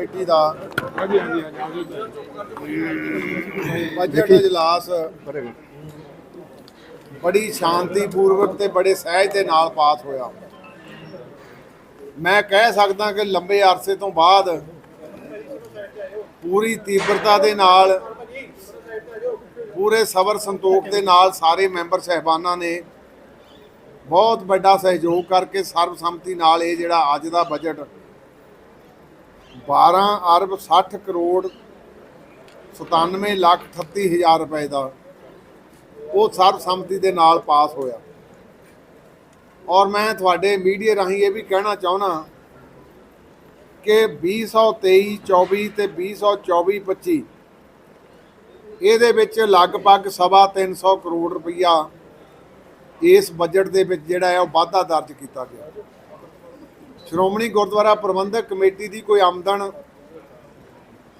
Committee ਦਾ। ਹਾਂਜੀ ਹਾਂਜੀ ਹਾਂਜੀ ਬਜਟ ਇਜਲਾਸ ਬੜੀ ਸ਼ਾਂਤੀਪੂਰਵਕ ਤੇ ਬੜੇ ਸਹਿਜ ਦੇ ਨਾਲ ਪਾਸ ਹੋਇਆ। ਮੈਂ ਕਹਿ ਸਕਦਾ ਕਿ ਲੰਬੇ ਅਰਸੇ ਤੋਂ ਬਾਅਦ ਪੂਰੀ ਤੀਬਰਤਾ ਦੇ ਨਾਲ ਪੂਰੇ ਸਬਰ ਸੰਤੋਖ ਦੇ ਨਾਲ ਸਾਰੇ ਮੈਂਬਰ ਸਹਿਬਾਨਾਂ ਨੇ ਬਹੁਤ ਵੱਡਾ ਸਹਿਯੋਗ ਕਰਕੇ ਸਰਬਸੰਮਤੀ ਨਾਲ ਇਹ ਜਿਹੜਾ ਅੱਜ ਦਾ ਬਜਟ 12 ਅਰਬ 60 ਕਰੋੜ 97 ਲੱਖ 38 ਹਜ਼ਾਰ ਰੁਪਏ ਦਾ ਉਹ ਸਰਬਸੰਮਤੀ ਦੇ ਨਾਲ ਪਾਸ ਹੋਇਆ। ਔਰ ਮੈਂ ਤੁਹਾਡੇ ਮੀਡੀਆ ਰਾਹੀਂ ਇਹ ਵੀ ਕਹਿਣਾ ਚਾਹੁੰਦਾ ਕਿ 2023 24 ਤੇ 2024 25 ਇਹਦੇ ਵਿੱਚ ਲਗਭਗ ਸਵਾ 300 ਕਰੋੜ ਰੁਪਈਆ ਇਸ ਬਜਟ ਦੇ ਵਿੱਚ ਜਿਹੜਾ ਹੈ ਉਹ ਵਾਧਾ ਦਰਜ ਕੀਤਾ ਗਿਆ। ਸ਼੍ਰੋਮਣੀ ਗੁਰਦੁਆਰਾ ਪ੍ਰਬੰਧਕ ਕਮੇਟੀ ਦੀ ਕੋਈ ਆਮਦਨ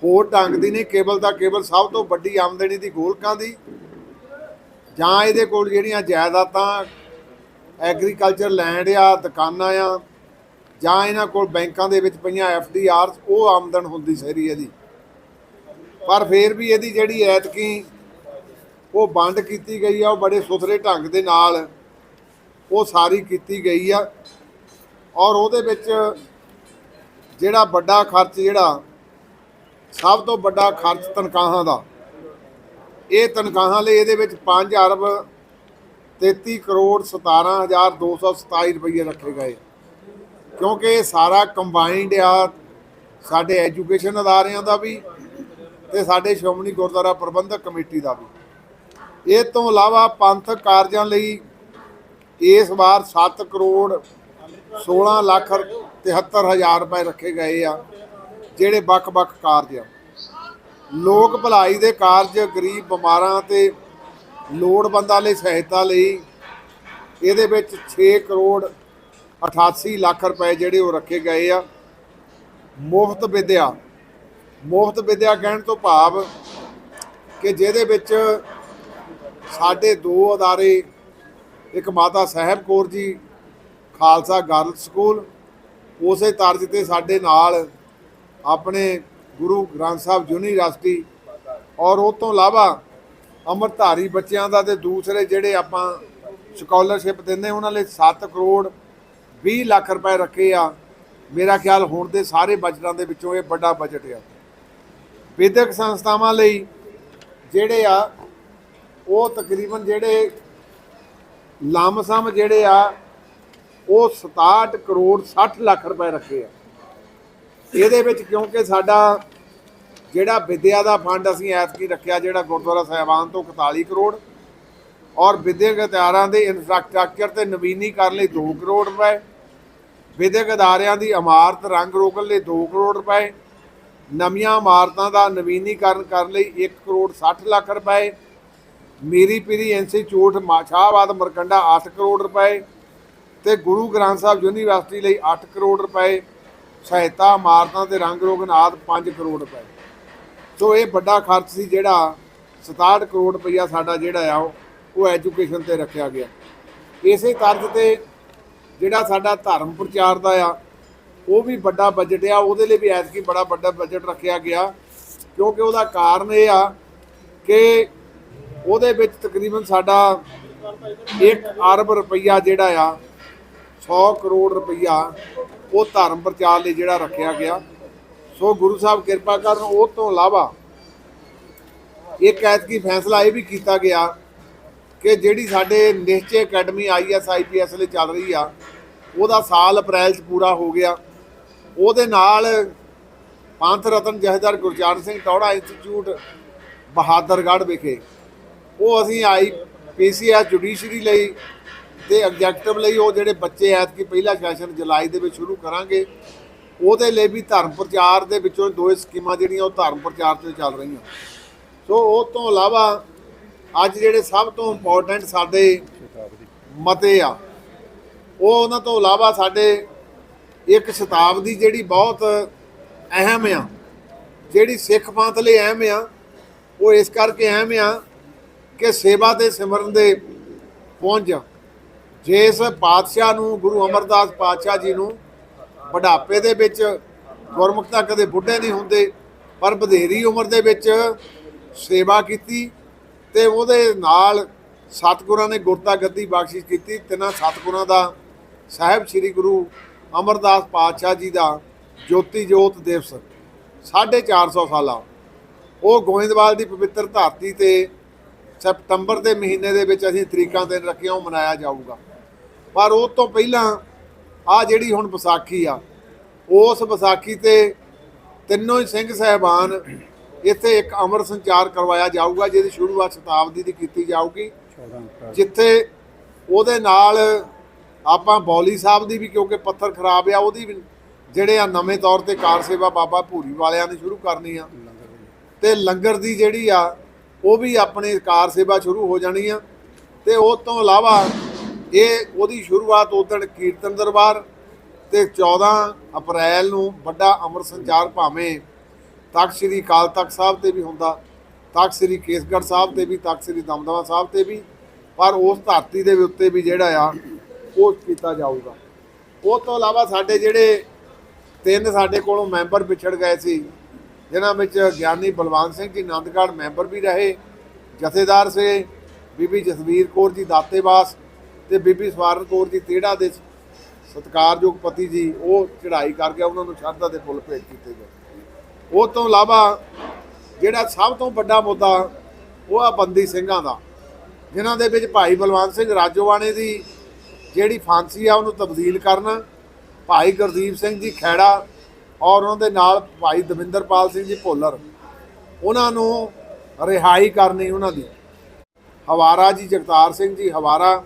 ਹੋਰ ਢੰਗ ਦੀ ਨਹੀਂ, ਕੇਵਲ ਦਾ ਕੇਵਲ ਸਭ ਤੋਂ ਵੱਡੀ ਆਮਦਨੀ ਦੀ ਗੋਲਕਾਂ ਦੀ, ਜਾਂ ਇਹਦੇ ਕੋਲ ਜਿਹੜੀਆਂ ਜਾਇਦਾਦਾਂ ਐਗਰੀਕਲਚਰ ਲੈਂਡ ਆ, ਦੁਕਾਨਾਂ ਆ, ਜਾਂ ਇਹਨਾਂ ਕੋਲ ਬੈਂਕਾਂ ਦੇ ਵਿੱਚ ਪਈਆਂ ਐਫ ਡੀ ਆਰਸ, ਉਹ ਆਮਦਨ ਹੁੰਦੀ ਸਾਰੀ ਇਹਦੀ। ਪਰ ਫੇਰ ਵੀ ਇਹਦੀ ਜਿਹੜੀ ਐਤਕੀ ਉਹ ਬੰਦ ਕੀਤੀ ਗਈ ਆ, ਉਹ ਬੜੇ ਸੁਥਰੇ ਢੰਗ ਦੇ ਨਾਲ ਉਹ ਸਾਰੀ ਕੀਤੀ ਗਈ ਆ। ਔਰ ਉਹਦੇ ਵਿੱਚ ਜਿਹੜਾ ਵੱਡਾ ਖਰਚ ਜਿਹੜਾ ਸਭ ਤੋਂ ਵੱਡਾ ਖਰਚ ਤਨਖਾਹਾਂ ਦਾ, ਇਹ ਤਨਖਾਹਾਂ ਲਈ ਇਹਦੇ ਵਿੱਚ 5 ਅਰਬ 33 ਕਰੋੜ 17227 ਰੁਪਏ ਰੱਖੇ ਗਏ। ਕਿਉਂਕਿ ਇਹ ਸਾਰਾ ਕੰਬਾਈਨਡ ਆ ਸਾਡੇ ਐਜੂਕੇਸ਼ਨ ਅਦਾਰਿਆਂ ਦਾ ਵੀ ਤੇ ਸਾਡੇ ਸ਼੍ਰੋਮਣੀ ਗੁਰਦੁਆਰਾ ਪ੍ਰਬੰਧਕ ਕਮੇਟੀ ਦਾ ਵੀ। ਇਹ ਤੋਂ ਇਲਾਵਾ ਪੰਥਕ ਕਾਰਜਾਂ ਲਈ ਇਸ ਵਾਰ 7 ਕਰੋੜ 16 ਲੱਖ 73 ਹਜ਼ਾਰ ਰੁਪਏ ਰੱਖੇ ਗਏ ਆ, ਜਿਹੜੇ ਵੱਖ-ਵੱਖ ਕਾਰਜ ਆ। ਲੋਕ ਭਲਾਈ ਦੇ ਕਾਰਜ ਗਰੀਬ ਬਿਮਾਰਾਂ ਤੇ ਲੋੜਵੰਦਾਂ ਲਈ ਸਹਾਇਤਾ ਲਈ ਇਹਦੇ ਵਿੱਚ 6 ਕਰੋੜ 88 ਲੱਖ ਰੁਪਏ ਜਿਹੜੇ ਉਹ ਰੱਖੇ ਗਏ ਆ। ਮੁਫਤ ਵਿਦਿਆ ਮੁਫਤ ਵਿਦਿਆ ਕਹਿਣ ਤੋਂ ਭਾਵ ਕਿ ਜਿਹਦੇ ਵਿੱਚ ਸਾਡੇ ਦੋ ਅਦਾਰੇ, ਇੱਕ ਮਾਤਾ ਸਾਹਿਬ ਕੌਰ ਜੀ ਖਾਲਸਾ ਗਰਲਸ ਸਕੂਲ। ਉਸੇ ਤਰਜ਼ ਤੇ ਸਾਡੇ ਨਾਲ ਆਪਣੇ ਗੁਰੂ ਗ੍ਰੰਥ ਸਾਹਿਬ ਯੂਨੀਵਰਸਿਟੀ ਔਰ ਉਹ ਤੋਂ ਇਲਾਵਾ ਅੰਮ੍ਰਿਤਧਾਰੀ ਬੱਚਿਆਂ ਦਾ ਤੇ ਦੂਸਰੇ ਜਿਹੜੇ ਆਪਾਂ ਸਕਾਲਰਸ਼ਿਪ ਦਿੰਦੇ, ਉਹਨਾਂ ਲਈ 7 ਕਰੋੜ 20 ਲੱਖ ਰੁਪਏ ਰੱਖੇ ਆ। ਮੇਰਾ ਖਿਆਲ ਹੁਣ ਦੇ ਸਾਰੇ ਬਜਟਾਂ ਦੇ ਵਿੱਚੋਂ ਇਹ ਵੱਡਾ ਬਜਟ ਆ। ਵਿਦਿਅਕ ਸੰਸਥਾਵਾਂ ਲਈ ਜਿਹੜੇ ਆ, ਉਹ ਤਕਰੀਬਨ ਜਿਹੜੇ ਲੰਮਸਮ ਜਿਹੜੇ ਆ ਉਹ 67 ਕਰੋੜ 60 ਲੱਖ ਰੁਪਏ ਰੱਖੇ ਆ। ਇਹਦੇ ਵਿੱਚ ਕਿਉਂਕਿ ਸਾਡਾ ਜਿਹੜਾ ਵਿਦਿਆ ਦਾ ਫੰਡ ਅਸੀਂ ਐਤਕੀ ਰੱਖਿਆ, ਜਿਹੜਾ ਗੁਰਦੁਆਰਾ ਸਾਹਿਬਾਨ ਤੋਂ 41 ਕਰੋੜ ਔਰ ਵਿਦਿਅਕ ਅਦਾਰਿਆਂ ਦੇ ਇਨਫਰਾਸਟ੍ਰਕਚਰ ਤੇ ਨਵੀਨੀਕਰਨ ਲਈ 2 ਕਰੋੜ ਰੁਪਏ, ਵਿਦਿਅਕ ਅਦਾਰਿਆਂ ਦੀ ਇਮਾਰਤ ਰੰਗ ਰੋਗਨ ਲਈ 2 ਕਰੋੜ ਰੁਪਏ, ਨਵੀਆਂ ਇਮਾਰਤਾਂ ਦਾ ਨਵੀਨੀਕਰਨ ਕਰਨ ਲਈ 1 ਕਰੋੜ 60 ਲੱਖ ਰੁਪਏ, ਮੀਰੀ ਪੀਰੀ ਇੰਸਟੀਚਿਊਟ ਮਾਛਾਬਾਦ ਮਰਕੰਡਾ 8 ਕਰੋੜ ਰੁਪਏ ਤੇ ਗੁਰੂ ਗ੍ਰੰਥ ਸਾਹਿਬ ਯੂਨੀਵਰਸਿਟੀ ਲਈ 8 ਕਰੋੜ ਰੁਪਏ ਸਹਾਇਤਾ ਇਮਾਰਤਾਂ ਤੇ ਰੰਗ ਰੋਗਨ ਆਦਿ 5 ਕਰੋੜ ਰੁਪਏ। ਸੋ ਇਹ ਵੱਡਾ ਖਰਚ ਸੀ ਜਿਹੜਾ 67 ਕਰੋੜ ਰੁਪਈਆ ਸਾਡਾ ਜਿਹੜਾ ਆ, ਉਹ- ਉਹ ਐਜੂਕੇਸ਼ਨ ਤੇ ਰੱਖਿਆ ਗਿਆ। ਇਸੇ ਤਰਜ਼ ਤੇ ਜਿਹੜਾ ਸਾਡਾ ਧਰਮ ਪ੍ਰਚਾਰ ਦਾ ਆ, ਉਹ ਵੀ ਵੱਡਾ ਬਜਟ ਆ। ਉਹਦੇ ਲਈ ਵੀ ਐਤਕੀ ਬੜਾ ਵੱਡਾ ਬਜਟ ਰੱਖਿਆ ਗਿਆ, ਕਿਉਂਕਿ ਉਹਦਾ ਕਾਰਨ ਇਹ ਆ ਕਿ ਉਹਦੇ ਵਿੱਚ ਤਕਰੀਬਨ ਸਾਡਾ 1 ਅਰਬ ਰੁਪਈਆ ਜਿਹੜਾ ਆ 100 ਕਰੋੜ ਰੁਪਈਆ ਉਹ ਧਰਮ ਪ੍ਰਚਾਰ ਲਈ ਜਿਹੜਾ ਰੱਖਿਆ ਗਿਆ। ਸੋ ਗੁਰੂ ਸਾਹਿਬ ਕਿਰਪਾ ਕਰਨ ਉਹ ਤੋਂ ਇਲਾਵਾ ਇੱਕ ਐਤਕੀ ਫੈਸਲਾ ਇਹ ਵੀ ਕੀਤਾ ਗਿਆ ਕਿ ਜਿਹੜੀ ਸਾਡੇ ਨਿਸ਼ਚੇ ਅਕੈਡਮੀ ਆਈਐਸ ਆਈਪੀਐਸ ਲਈ ਚੱਲ ਰਹੀ ਆ, ਉਹਦਾ ਸਾਲ ਅਪ੍ਰੈਲ 'ਚ ਪੂਰਾ ਹੋ ਗਿਆ। ਉਹਦੇ ਨਾਲ ਪੰਥ ਰਤਨ ਜਹਦਰ ਗੁਰਚਰਨ ਸਿੰਘ ਟੌੜਾ ਇੰਸਟੀਚਿਊਟ ਬਹਾਦਰਗੜ੍ਹ ਵਿਖੇ ਉਹ ਅਸੀਂ ਆਈ ਪੀਸੀਆਰ ਜੁਡੀਸ਼ਰੀ ਲਈ ਤੇ ਐਗਜ਼ੈਕਟਿਵ ਲਈ ਉਹ ਜਿਹੜੇ ਬੱਚੇ ਐਤਕੀ ਪਹਿਲਾ ਸੈਸ਼ਨ ਜੁਲਾਈ ਦੇ ਵਿੱਚ ਸ਼ੁਰੂ ਕਰਾਂਗੇ, ਉਹਦੇ ਲਈ ਵੀ ਧਰਮ ਪ੍ਰਚਾਰ ਦੇ ਵਿੱਚੋਂ ਦੋ ਸਕੀਮਾਂ ਜਿਹੜੀਆਂ ਉਹ ਧਰਮ ਪ੍ਰਚਾਰ ਤੇ ਚੱਲ ਰਹੀਆਂ। ਸੋ ਉਹ ਤੋਂ ਇਲਾਵਾ ਅੱਜ ਜਿਹੜੇ ਸਭ ਤੋਂ ਇੰਪੋਰਟੈਂਟ ਸਾਡੇ ਮਤੇ ਆ, ਉਹ ਉਹਨਾਂ ਤੋਂ ਇਲਾਵਾ ਸਾਡੇ ਇੱਕ ਸ਼ਤਾਬਦੀ ਜਿਹੜੀ ਬਹੁਤ ਅਹਿਮ ਆ, ਜਿਹੜੀ ਸਿੱਖ ਪੰਥ ਲਈ ਅਹਿਮ ਆ, ਉਹ ਇਸ ਕਰਕੇ ਅਹਿਮ ਆ ਕਿ ਸੇਵਾ ਤੇ ਸਿਮਰਨ ਦੇ ਪਹੁੰਚ ਜੇ ਇਸ ਪਾਤਸ਼ਾਹ ਨੂੰ, ਗੁਰੂ ਅਮਰਦਾਸ ਪਾਤਸ਼ਾਹ ਜੀ ਨੂੰ ਬੁਢਾਪੇ ਦੇ ਵਿੱਚ ਗੁਰਮੁਖਤਾ ਕਦੇ ਬੁੱਢੇ ਨਹੀਂ ਹੁੰਦੇ, ਪਰ ਬਧੇਰੀ ਉਮਰ ਦੇ ਵਿੱਚ ਸੇਵਾ ਕੀਤੀ ਤੇ ਉਹਦੇ ਨਾਲ ਸਤਿਗੁਰਾਂ ਨੇ ਗੁਰਤਾ ਗੱਦੀ ਬਖਸ਼ਿਸ਼ ਕੀਤੀ, ਤਿੰਨਾਂ ਸਤਿਗੁਰਾਂ ਦਾ ਸਾਹਿਬ ਸ੍ਰੀ ਗੁਰੂ ਅਮਰਦਾਸ ਪਾਤਸ਼ਾਹ ਜੀ ਦਾ ਜੋਤੀ ਜੋਤ ਦਿਵਸ 450 ਸਾਲਾ। ਉਹ ਗੋਇੰਦਵਾਲ ਦੀ ਪਵਿੱਤਰ ਧਰਤੀ ਤੇ ਸਪਟੰਬਰ ਦੇ ਮਹੀਨੇ ਦੇ ਵਿੱਚ ਅਸੀਂ ਤਰੀਕਾਂ ਦਿਨ ਰੱਖਿਆ, ਉਹ ਮਨਾਇਆ ਜਾਊਗਾ। ਪਰ ਉਹ ਤੋਂ ਪਹਿਲਾਂ ਆ ਜਿਹੜੀ ਹੁਣ ਵਿਸਾਖੀ ਆ, ਉਸ ਵਿਸਾਖੀ ਤੇ ਤਿੰਨੋਂ ਹੀ ਸਿੰਘ ਸਹਿਬਾਨ ਇੱਥੇ ਇੱਕ ਅਮਰ ਸੰਚਾਰ ਕਰਵਾਇਆ ਜਾਊਗਾ, ਜਿਹਦੀ ਸ਼ੁਰੂਆਤ ਸ਼ਤਾਬਦੀ ਦੀ ਕੀਤੀ ਜਾਊਗੀ, ਜਿੱਥੇ ਉਹਦੇ ਨਾਲ ਆਪਾਂ ਬੌਲੀ ਸਾਹਿਬ ਦੀ ਵੀ ਕਿਉਂਕਿ ਪੱਥਰ ਖਰਾਬ ਆ, ਉਹਦੀ ਵੀ ਜਿਹੜੇ ਆ ਨਵੇਂ ਤੌਰ ਤੇ ਕਾਰ ਸੇਵਾ ਬਾਬਾ ਭੂਰੀ ਵਾਲਿਆਂ ਨੇ ਸ਼ੁਰੂ ਕਰਨੀ ਆ। ਤੇ ਲੰਗਰ ਦੀ ਜਿਹੜੀ ਆ, ਉਹ ਵੀ ਆਪਣੇ ਕਾਰ ਸੇਵਾ ਸ਼ੁਰੂ ਹੋ ਜਾਣੀ ਆ। ਤੇ ਉਹ ਤੋਂ ਇਲਾਵਾ ਇਹ ਉਹਦੀ ਸ਼ੁਰੂਆਤ ਉਦਣ ਕੀਰਤਨ ਦਰਬਾਰ ਤੇ 14 ਅਪ੍ਰੈਲ ਨੂੰ ਵੱਡਾ ਅਮਰ ਸੰਚਾਰ ਭਾਵੇਂ ਤਖਤ ਸ੍ਰੀ ਅਕਾਲ ਤਖਤ ਸਾਹਿਬ ਤੇ ਵੀ ਹੁੰਦਾ, ਤਖਤ ਸ੍ਰੀ ਕੇਸਗੜ੍ਹ ਸਾਹਿਬ ਤੇ ਵੀ, ਤਖਤ ਸ੍ਰੀ ਦਮਦਮਾ ਸਾਹਿਬ ਤੇ ਵੀ, ਪਰ ਉਸ ਧਰਤੀ ਦੇ ਉੱਤੇ ਵੀ ਜਿਹੜਾ ਆ, ਉਹ ਕੀਤਾ ਜਾਊਗਾ। ਉਸ ਤੋਂ ਇਲਾਵਾ ਸਾਡੇ ਜਿਹੜੇ ਤਿੰਨ ਸਾਡੇ ਕੋਲੋਂ ਮੈਂਬਰ ਵਿਛੜ ਗਏ ਸੀ, ਜਿਨ੍ਹਾਂ ਵਿੱਚ ਗਿਆਨੀ ਬਲਵੰਤ ਸਿੰਘ ਜੀ ਆਨੰਦਗੜ੍ਹ ਮੈਂਬਰ ਵੀ ਰਹੇ, ਜਥੇਦਾਰ ਸੇ, ਬੀਬੀ ਜਸਵੀਰ ਕੌਰ ਜੀ ਦਾਤੇਵਾਸ ਤੇ ਬੀਬੀ ਸਵਾਰਨ ਕੌਰ ਜੀ ਤੇੜਾ ਦੇ ਸਤਿਕਾਰਯੋਗ ਪਤੀ ਜੀ, ਉਹ ਚੜ੍ਹਾਈ ਕਰਕੇ ਉਹਨਾਂ ਨੂੰ ਸ਼ਰਧਾ ਦੇ ਫੁੱਲ ਭੇਟ ਕੀਤੇ ਗਏ। ਉਹ ਤੋਂ ਇਲਾਵਾ ਜਿਹੜਾ ਸਭ ਤੋਂ ਵੱਡਾ ਮੁੱਦਾ, ਉਹ ਆ ਬੰਦੀ ਸਿੰਘਾਂ ਦਾ, ਜਿਨ੍ਹਾਂ ਦੇ ਵਿੱਚ ਭਾਈ ਬਲਵੰਤ ਸਿੰਘ ਰਾਜੋਵਾਣੇ ਦੀ ਜਿਹੜੀ ਫਾਂਸੀ ਆ, ਉਹਨੂੰ ਤਬਦੀਲ ਕਰਨ, ਭਾਈ ਗੁਰਦੀਪ ਸਿੰਘ ਜੀ ਖੈੜਾ ਔਰ ਉਹਨਾਂ ਦੇ ਨਾਲ ਭਾਈ ਦਵਿੰਦਰਪਾਲ ਸਿੰਘ ਜੀ ਭੋਲਰ, ਉਹਨਾਂ ਨੂੰ ਰਿਹਾਈ ਕਰਨੀ ਉਹਨਾਂ ਦੀ। ਹਵਾਰਾ ਜੀ ਜਗਤਾਰ ਸਿੰਘ ਜੀ, ਹਵਾਰਾ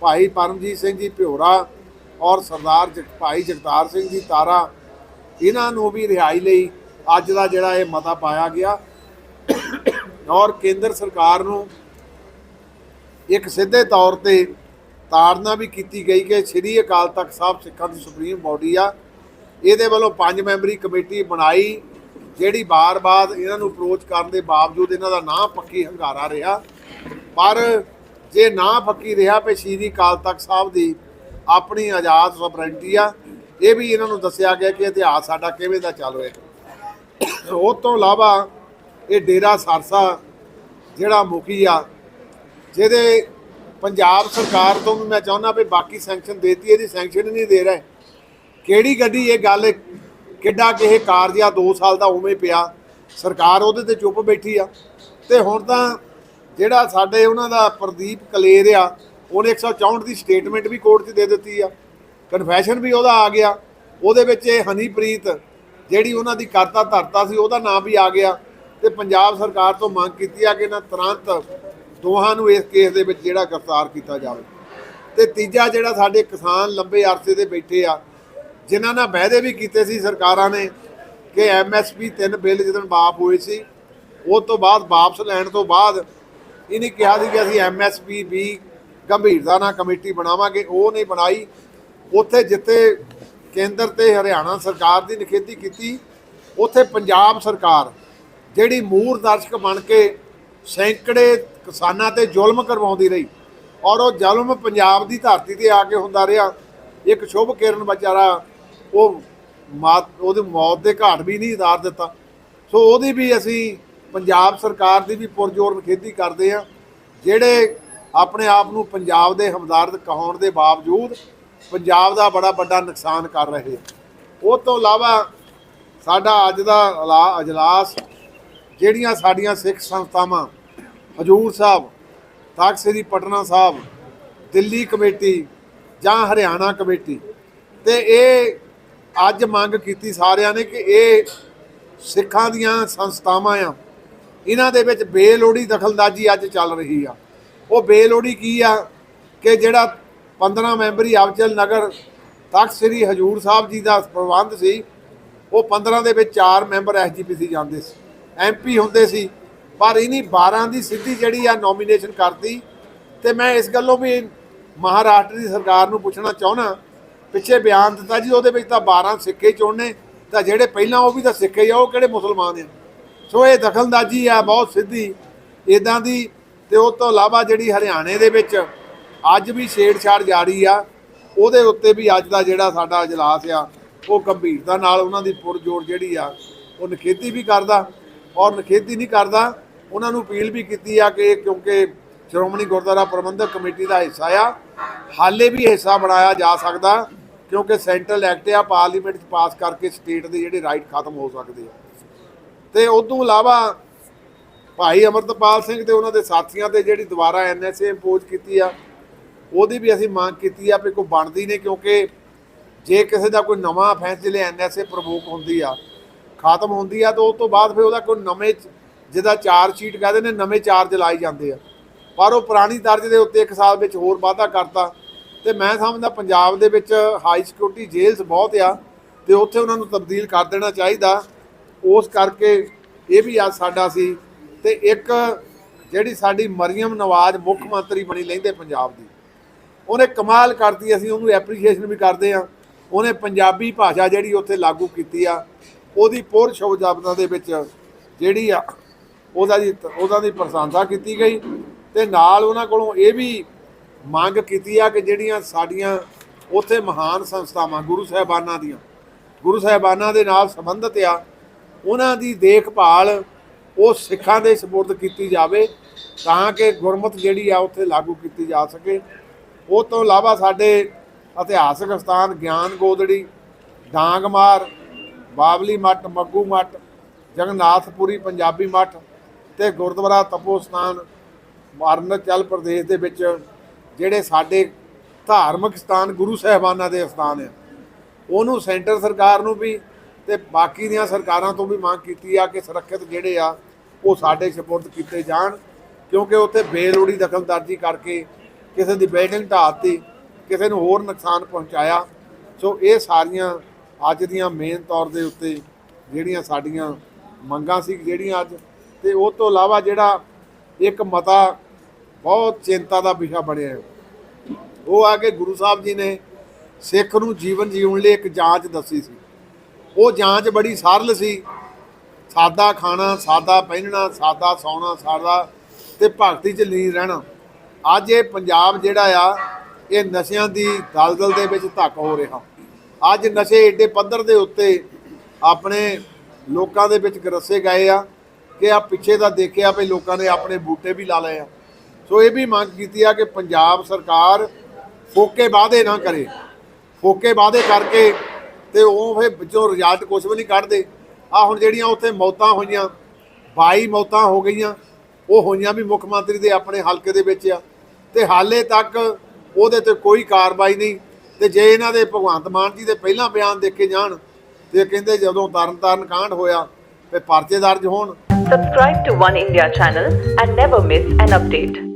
ਭਾਈ ਪਰਮਜੀਤ ਸਿੰਘ ਜੀ ਭਿਉਰਾ ਔਰ ਸਰਦਾਰ ਜਗ- ਭਾਈ ਜਗਤਾਰ ਸਿੰਘ ਜੀ ਤਾਰਾ, ਇਹਨਾਂ ਨੂੰ ਵੀ ਰਿਹਾਈ ਲਈ ਅੱਜ ਦਾ ਜਿਹੜਾ ਇਹ ਮਤਾ ਪਾਇਆ ਗਿਆ। ਔਰ ਕੇਂਦਰ ਸਰਕਾਰ ਨੂੰ ਇੱਕ ਸਿੱਧੇ ਤੌਰ ਤੇ ਤਾੜਨਾ ਵੀ ਕੀਤੀ ਗਈ ਕਿ ਸ੍ਰੀ ਅਕਾਲ ਤਖਤ ਸਾਹਿਬ ਸਿੱਖਾਂ ਦੀ ਸੁਪਰੀਮ ਬਾਡੀ ਆ। ਇਹਦੇ ਵੱਲੋਂ ਪੰਜ ਮੈਂਬਰੀ ਕਮੇਟੀ ਬਣਾਈ, ਜਿਹੜੀ ਬਾਰ-ਬਾਰ ਇਹਨਾਂ ਨੂੰ ਅਪਰੋਚ ਕਰਨ ਦੇ ਬਾਵਜੂਦ ਇਹਨਾਂ ਦਾ ਨਾਂ ਪੱਕੀ ਹੰਗਾਰਾ ਰਿਹਾ। ਪਰ ਜੇ ਨਾ ਫੱਕੀ ਰਿਹਾ ਪੇ ਸ੍ਰੀ ਅਕਾਲ ਤਖਤ ਸਾਹਿਬ ਦੀ ਆਪਣੀ ਆਜ਼ਾਦ ਸਵਰੈਂਟੀ ਆ, ਇਹ ਵੀ ਇਹਨਾਂ ਨੂੰ ਦੱਸਿਆ ਗਿਆ ਕਿ ਇਤਿਹਾਸ ਸਾਡਾ ਕਿਵੇਂ ਦਾ ਚੱਲ ਰਿਹਾ। ਉਹ ਤੋਂ ਇਲਾਵਾ ਇਹ ਡੇਰਾ ਸਰਸਾ ਜਿਹੜਾ ਮੁਖੀ ਆ, ਜਿਹਦੇ ਪੰਜਾਬ ਸਰਕਾਰ ਤੋਂ ਵੀ ਮੈਂ ਚਾਹੁੰਦਾ ਵੀ ਬਾਕੀ ਸੈਂਕਸ਼ਨ ਦੇਤੀ, ਇਹਦੀ ਸੈਂਕਸ਼ਨ ਹੀ ਨਹੀਂ ਦੇ ਰਹੇ। ਕਿਹੜੀ ਗੱਡੀ, ਇਹ ਗੱਲ ਕਿੱਡਾ ਕਿ ਕਾਰਜ ਆ 2 ਸਾਲ ਦਾ ਉਵੇਂ ਪਿਆ। ਸਰਕਾਰ ਉਹਦੇ ਤੇ ਚੁੱਪ ਬੈਠੀ ਆ। ਤੇ ਹੁਣ ਤਾਂ ਜਿਹੜਾ ਸਾਡੇ ਉਹਨਾਂ ਦਾ ਪ੍ਰਦੀਪ ਕਲੇਰ ਆ, ਉਹਨੇ 164 ਦੀ ਸਟੇਟਮੈਂਟ ਵੀ ਕੋਰਟ 'ਚ ਦੇ ਦਿੱਤੀ ਆ। ਕਨਫੈਸ਼ਨ ਵੀ ਉਹਦਾ ਆ ਗਿਆ। ਉਹਦੇ ਵਿੱਚ ਇਹ ਹਨੀਪ੍ਰੀਤ, ਜਿਹੜੀ ਉਹਨਾਂ ਦੀ ਕਰਤਾ ਧਰਤਾ ਸੀ, ਉਹਦਾ ਨਾਮ ਵੀ ਆ ਗਿਆ। ਤੇ ਪੰਜਾਬ ਸਰਕਾਰ ਤੋਂ ਮੰਗ ਕੀਤੀ ਆ ਕਿ ਇਹਨਾਂ ਤੁਰੰਤ ਦੋਹਾਂ ਨੂੰ ਇਸ ਕੇਸ ਦੇ ਵਿੱਚ ਜਿਹੜਾ ਗ੍ਰਿਫਤਾਰ ਕੀਤਾ ਜਾਵੇ। ਤੇ ਤੀਜਾ ਜਿਹੜਾ ਸਾਡੇ ਕਿਸਾਨ ਲੰਬੇ ਅਰਸੇ ਦੇ ਬੈਠੇ ਆ, ਜਿਨ੍ਹਾਂ ਨਾਲ ਵਾਅਦੇ ਵੀ ਕੀਤੇ ਸੀ ਸਰਕਾਰਾਂ ਨੇ ਕਿ ਐਮਐਸਪੀ ਤਿੰਨ ਬਿੱਲ ਜਦੋਂ ਵਾਪ ਹੋਏ ਸੀ, ਉਹ ਤੋਂ ਬਾਅਦ ਵਾਪਸ ਲੈਣ ਤੋਂ ਬਾਅਦ ਇਹਨੇ ਕਿਹਾ ਸੀ ਕਿ ਅਸੀਂ ਐਮਐਸਪੀ ਵੀ ਗੰਭੀਰਤਾ ਨਾਲ ਕਮੇਟੀ ਬਣਾਵਾਂਗੇ। ਉਹ ਨਹੀਂ ਬਣਾਈ। ਉੱਥੇ ਜਿੱਥੇ ਕੇਂਦਰ ਤੇ ਹਰਿਆਣਾ ਸਰਕਾਰ ਦੀ ਨਿਖੇਧੀ ਕੀਤੀ, ਉੱਥੇ ਪੰਜਾਬ ਸਰਕਾਰ ਜਿਹੜੀ ਮੂਰ ਦਰਸ਼ਕ ਬਣ ਕੇ ਸੈਂਕੜੇ ਕਿਸਾਨਾਂ ਤੇ ਜ਼ੁਲਮ ਕਰਵਾਉਂਦੀ ਰਹੀ ਔਰ ਉਹ ਜ਼ੁਲਮ ਪੰਜਾਬ ਦੀ ਧਰਤੀ ਤੇ ਆ ਕੇ ਹੁੰਦਾ ਰਿਹਾ। ਇੱਕ ਸ਼ੁਭ ਕਿਰਨ ਵਿਚਾਰਾ ਉਹ ਮਾਤ ਉਹਦੀ ਮੌਤ ਦੇ ਘਾਟ ਵੀ ਨਹੀਂ ਉਤਾਰ ਦਿੱਤਾ। ਸੋ ਉਹਦੀ ਵੀ ਅਸੀਂ ਪੰਜਾਬ ਸਰਕਾਰ ਦੀ ਵੀ ਪੁਰਜੋਰ ਨਿਖੇਧੀ ਕਰਦੇ ਆ, ਜਿਹੜੇ ਆਪਣੇ ਆਪ ਨੂੰ ਪੰਜਾਬ ਦੇ ਹਮਦਰਦ ਕਹਾਉਣ ਦੇ ਬਾਵਜੂਦ ਪੰਜਾਬ ਦਾ ਬੜਾ ਵੱਡਾ ਨੁਕਸਾਨ ਕਰ ਰਹੇ ਉਹ ਤੋਂ ਇਲਾਵਾ ਸਾਡਾ ਅੱਜ ਦਾ ਇਲਾ- ਅਜਲਾਸ, ਜਿਹੜੀਆਂ ਸਾਡੀਆਂ ਸਿੱਖ ਸੰਸਥਾਵਾਂ, ਹਜੂਰ ਸਾਹਿਬ, ਤਖਤ ਸ੍ਰੀ ਪਟਨਾ ਸਾਹਿਬ, ਦਿੱਲੀ ਕਮੇਟੀ ਜਾਂ ਹਰਿਆਣਾ ਕਮੇਟੀ, ਤੇ ਇਹ ਅੱਜ ਮੰਗ ਕੀਤੀ ਸਾਰਿਆਂ ਨੇ ਕਿ ਇਹ ਸਿੱਖਾਂ ਦੀਆਂ ਸੰਸਥਾਵਾਂ ਆ ਇਹਨਾਂ ਦੇ ਵਿੱਚ ਬੇਲੋੜੀ ਦਖਲਅੰਦਾਜ਼ੀ ਅੱਜ ਚੱਲ ਰਹੀ ਆ। ਉਹ ਬੇਲੋੜੀ ਕੀ ਆ ਕਿ ਜਿਹੜਾ 15 ਮੈਂਬਰੀ ਅਫਜ਼ਲ ਨਗਰ ਤਖਤ ਸ੍ਰੀ ਹਜੂਰ ਸਾਹਿਬ ਜੀ ਦਾ ਪ੍ਰਬੰਧ ਸੀ, ਉਹ 15 ਦੇ ਵਿੱਚ 4 ਮੈਂਬਰ ਐਸਜੀਪੀਸੀ ਜਾਂਦੇ ਸੀ ਐਮਪੀ ਹੁੰਦੇ ਸੀ। ਪਰ ਇਨੀ 12 ਦੀ ਸਿੱਧੀ ਜਿਹੜੀ ਆ ਨੋਮੀਨੇਸ਼ਨ ਕਰਤੀ ਤੇ ਮੈਂ ਇਸ ਗੱਲੋਂ ਵੀ ਮਹਾਰਾਸ਼ਟਰ ਦੀ ਸਰਕਾਰ ਨੂੰ ਪੁੱਛਣਾ ਚਾਹੁੰਦਾ ਪਿੱਛੇ ਬਿਆਨ ਦਿੱਤਾ ਜੀ, ਉਹਦੇ ਵਿੱਚ ਤਾਂ 12 ਸਿੱਖੇ ਚੁਣਨੇ, ਤਾਂ ਜਿਹੜੇ ਪਹਿਲਾਂ ਉਹ ਵੀ ਤਾਂ ਸਿੱਖੇ ਆ, ਉਹ ਕਿਹੜੇ ਮੁਸਲਮਾਨ ਆ? ਸੋ ਇਹ ਦਖਲਅੰਦਾਜ਼ੀ ਆ, ਬਹੁਤ ਸਿੱਧੀ। ਇਦਾਂ ਦੀ ਤੇ ਉਸ ਤੋਂ ਇਲਾਵਾ ਜਿਹੜੀ ਹਰਿਆਣੇ ਦੇ ਵਿੱਚ ਅੱਜ ਵੀ ਛੇੜਛਾੜ ਜਾਰੀ ਆ, ਉਹਦੇ ਉੱਤੇ ਵੀ ਅੱਜ ਦਾ ਜਿਹੜਾ ਸਾਡਾ ਅਜਲਾਸ ਆ, ਉਹ ਗੰਭੀਰਤਾ ਨਾਲ ਉਹਨਾਂ ਦੀ ਪੁਰਜੋਰ ਜਿਹੜੀ ਆ, ਉਹ ਨਖੇਦੀ ਵੀ ਕਰਦਾ ਔਰ ਨਖੇਦੀ ਨਹੀਂ ਕਰਦਾ, ਉਹਨਾਂ ਨੂੰ ਅਪੀਲ ਵੀ ਕੀਤੀ ਆ ਕਿ ਕਿਉਂਕਿ ਸ਼੍ਰੋਮਣੀ ਗੁਰਦੁਆਰਾ ਪ੍ਰਬੰਧਕ ਕਮੇਟੀ ਦਾ ਹਿੱਸਾ ਆ, ਹਾਲੇ ਵੀ ਹਿੱਸਾ ਬਣਾਇਆ ਜਾ ਸਕਦਾ ਕਿਉਂਕਿ ਸੈਂਟਰਲ ਐਕਟ ਆ, ਪਾਰਲੀਮੈਂਟ 'ਚ ਪਾਸ ਕਰਕੇ ਸਟੇਟ ਦੇ ਜਿਹੜੇ ਰਾਈਟ ਖਤਮ ਹੋ ਸਕਦੇ ਆ। ਤੇ ਉਸ ਤੋਂ ਇਲਾਵਾ ਭਾਈ ਅਮਰਤਪਾਲ ਸਿੰਘ ਤੇ ਉਹਨਾਂ ਦੇ ਸਾਥੀਆਂ ਤੇ ਜਿਹੜੀ ਦੁਬਾਰਾ ਐਨਐਸਏ ਇੰਪੋਜ਼ ਕੀਤੀ ਆ, ਉਹਦੀ ਵੀ ਅਸੀਂ ਮੰਗ ਕੀਤੀ ਆ ਵੀ ਕੋਈ ਬਣਦੀ ਨਹੀਂ ਕਿਉਂਕਿ ਜੇ ਕਿਸੇ ਦਾ ਕੋਈ ਨਵਾਂ ਅਫੈਂਸ ਜਿਹੜੇ ਐਨਐਸਏ ਪ੍ਰਵੋਕ ਹੁੰਦੀ ਆ, ਖਤਮ ਹੁੰਦੀ ਆ, ਤਾਂ ਉਸ ਤੋਂ ਬਾਅਦ ਫਿਰ ਉਹਦਾ ਕੋਈ ਨਵੇਂ ਜਿਹਦਾ ਚਾਰਜ ਸ਼ੀਟ ਕਹਿੰਦੇ ਨੇ, ਨਵੇਂ ਚਾਰਜ ਲਾਏ ਜਾਂਦੇ ਆ। ਪਰ ਉਹ ਪੁਰਾਣੀ ਦਰਜ ਦੇ ਉੱਤੇ ਇੱਕ ਸਾਲ ਵਿੱਚ ਹੋਰ ਵਾਧਾ ਕਰਤਾ ਤੇ ਮੈਂ ਸਮਝਦਾ ਪੰਜਾਬ ਦੇ ਵਿੱਚ ਹਾਈ ਸਿਕਿਉਰਿਟੀ ਜੇਲਸ ਬਹੁਤ ਆ ਤੇ ਉੱਥੇ ਉਹਨਾਂ ਨੂੰ ਤਬਦੀਲ ਕਰ ਦੇਣਾ ਚਾਹੀਦਾ। ਉਸ ਕਰਕੇ ਇਹ ਵੀ ਅੱਜ ਸਾਡਾ ਸੀ ਤੇ ਇੱਕ ਜਿਹੜੀ ਸਾਡੀ ਮਰੀਮ ਨਵਾਜ਼ ਮੁੱਖ ਮੰਤਰੀ ਬਣੀ ਲੈਂਦੇ ਪੰਜਾਬ ਦੀ। ਉਹਨੇ ਕਮਾਲ ਕਰਤੀ, ਅਸੀਂ ਉਹਨੂੰ ਐਪਰੀਸ਼ੀਏਸ਼ਨ ਵੀ ਕਰਦੇ ਆ ਉਹਨੇ ਪੰਜਾਬੀ ਭਾਸ਼ਾ ਜਿਹੜੀ ਉੱਥੇ ਲਾਗੂ ਕੀਤੀ ਆ, ਉਹਦੀ ਪੁਰ ਸ਼ਬਦਾਂ ਦੇ ਵਿੱਚ ਜਿਹੜੀ ਆ, ਉਹਦਾ ਦੀ ਉਹਦਾ ਦੀ ਪ੍ਰਸ਼ੰਸਾ ਕੀਤੀ ਗਈ ਤੇ ਨਾਲ ਉਹਨਾਂ ਕੋਲੋਂ ਇਹ ਵੀ ਮੰਗ ਕੀਤੀ ਆ ਕਿ ਜਿਹੜੀਆਂ ਸਾਡੀਆਂ ਉੱਥੇ ਮਹਾਨ ਸੰਸਥਾਵਾਂ ਗੁਰੂ ਸਾਹਿਬਾਨਾਂ ਦੀਆਂ, ਗੁਰੂ ਸਾਹਿਬਾਨਾਂ ਦੇ ਨਾਲ ਸੰਬੰਧਿਤ ਆ ਉਹਨਾਂ ਦੀ ਦੇਖਭਾਲ ਉਹ ਸਿੱਖਾਂ ਦੇ ਸਪੁਰਦ ਕੀਤੀ ਜਾਵੇ ਤਾਂ ਕਿ ਗੁਰਮਤ ਜਿਹੜੀ ਆ ਉੱਥੇ ਲਾਗੂ ਕੀਤੀ ਜਾ ਸਕੇ। ਉਹ ਤੋਂ ਇਲਾਵਾ ਸਾਡੇ ਇਤਿਹਾਸਕ ਸਥਾਨ ਗਿਆਨ ਗੋਦੜੀ ਡਾਂਗਮਾਰ ਬਾਬਲੀ ਮੱਠ, ਮੱਗੂ ਮੱਠ ਜਗਨਾਥਪੁਰੀ ਪੰਜਾਬੀ ਮੱਠ ਤੇ ਗੁਰਦੁਆਰਾ ਤਪੋ ਸਥਾਨ ਅਰੁਣਾਚਲ ਪ੍ਰਦੇਸ਼ ਦੇ ਵਿੱਚ, ਜਿਹੜੇ ਸਾਡੇ ਧਾਰਮਿਕ ਸਥਾਨ ਗੁਰੂ ਸਾਹਿਬਾਨਾਂ ਦੇ ਸਥਾਨ ਆ। ਉਹਨੂੰ ਸੈਂਟਰ ਸਰਕਾਰ ਨੂੰ ਵੀ ਤੇ ਬਾਕੀ ਦੀਆਂ ਸਰਕਾਰਾਂ ਤੋਂ ਵੀ ਮੰਗ ਕੀਤੀ ਆ ਕਿ ਸੁਰੱਖਿਅਤ ਜਿਹੜੇ ਆ, ਉਹ ਸਾਡੇ ਸਪੁਰਦ ਕੀਤੇ ਜਾਣ, ਕਿਉਂਕਿ ਉੱਥੇ ਬੇਲੋੜੀ ਦਖਲਅੰਦਾਜ਼ੀ ਕਰਕੇ ਕਿਸੇ ਦੀ ਬਿਲਡਿੰਗ ਢਾਤੀ ਕਿਸੇ ਨੂੰ ਹੋਰ ਨੁਕਸਾਨ ਪਹੁੰਚਾਇਆ। ਸੋ ਇਹ ਸਾਰੀਆਂ ਅੱਜ ਦੀਆਂ ਮੇਨ ਤੌਰ ਦੇ ਉੱਤੇ ਜਿਹੜੀਆਂ ਸਾਡੀਆਂ ਮੰਗਾਂ ਸੀ, ਜਿਹੜੀਆਂ ਅੱਜ ਤੇ ਉਹ ਤੋਂ ਇਲਾਵਾ ਜਿਹੜਾ ਇੱਕ ਮਤਾ ਬਹੁਤ ਚਿੰਤਾ ਦਾ ਵਿਸ਼ਾ ਬਣਿਆ ਹੈ। ਉਹ ਆ ਕੇ ਗੁਰੂ ਸਾਹਿਬ ਜੀ ਨੇ ਸਿੱਖ ਨੂੰ ਜੀਵਨ ਜੀਉਣ ਲਈ ਇੱਕ ਜਾਂਚ ਦੱਸੀ ਸੀ। ਉਹ ਜਾਂਚ ਬੜੀ ਸਰਲ ਸੀ। ਸਾਦਾ ਖਾਣਾ, ਸਾਦਾ ਪਹਿਨਣਾ, ਸਾਦਾ ਸੌਣਾ, ਸਾਦਾ ਤੇ ਭਗਤੀ ਚ ਲੀਨ ਰਹਿਣਾ। ਅੱਜ ਇਹ ਪੰਜਾਬ ਜਿਹੜਾ ਆ, ਇਹ ਨਸ਼ਿਆਂ ਦੀ ਦਲਦਲ ਦੇ ਵਿੱਚ ਧੱਕ ਹੋ ਰਿਹਾ। ਅੱਜ ਨਸ਼ੇ ਏਡੇ ਪੱਧਰ ਦੇ ਉੱਤੇ ਆਪਣੇ ਲੋਕਾਂ ਦੇ ਵਿੱਚ ਗਰਸੇ ਗਏ ਆ ਕਿ ਆ ਪਿੱਛੇ ਦਾ ਦੇਖਿਆ ਵੀ ਲੋਕਾਂ ਨੇ ਆਪਣੇ ਬੂਟੇ ਵੀ ਲਾ ਲਏ ਆ। ਸੋ ਇਹ ਵੀ ਮੰਗ ਕੀਤੀ ਆ ਕਿ ਪੰਜਾਬ ਸਰਕਾਰ ਫੋਕੇ ਵਾਅਦੇ ਨਾ ਕਰੇ। ਫੋਕੇ ਵਾਅਦੇ ਕਰਕੇ ਤੇ ਉਹ ਫਿਰ ਵਿੱਚੋਂ ਰਿਜ਼ਲਟ ਕੁਝ ਵੀ ਨਹੀਂ ਕੱਢਦੇ। ਆ ਹੁਣ ਜਿਹੜੀਆਂ ਉੱਥੇ ਮੌਤਾਂ ਹੋਈਆਂ 22 ਮੌਤਾਂ ਹੋ ਗਈਆਂ, ਉਹ ਹੋਈਆਂ ਵੀ ਮੁੱਖ ਮੰਤਰੀ ਦੇ ਆਪਣੇ ਹਲਕੇ ਦੇ ਵਿੱਚ ਆ। ਤੇ ਹਾਲੇ ਤੱਕ ਉਹਦੇ ਤੇ ਕੋਈ ਕਾਰਵਾਈ ਨਹੀਂ। ਤੇ ਜੇ ਇਹਨਾਂ ਦੇ ਭਗਵੰਤ ਮਾਨ ਜੀ ਦੇ ਪਹਿਲਾਂ ਬਿਆਨ ਦੇਖੇ ਜਾਣ, ਤੇ ਕਹਿੰਦੇ ਜਦੋਂ ਤਰਨਤਾਰਨ ਕਾਂਡ ਹੋਇਆ ਤੇ ਪਰਚੇ ਦਰਜ ਹੋਣ। Subscribe to One India channel and never miss an update.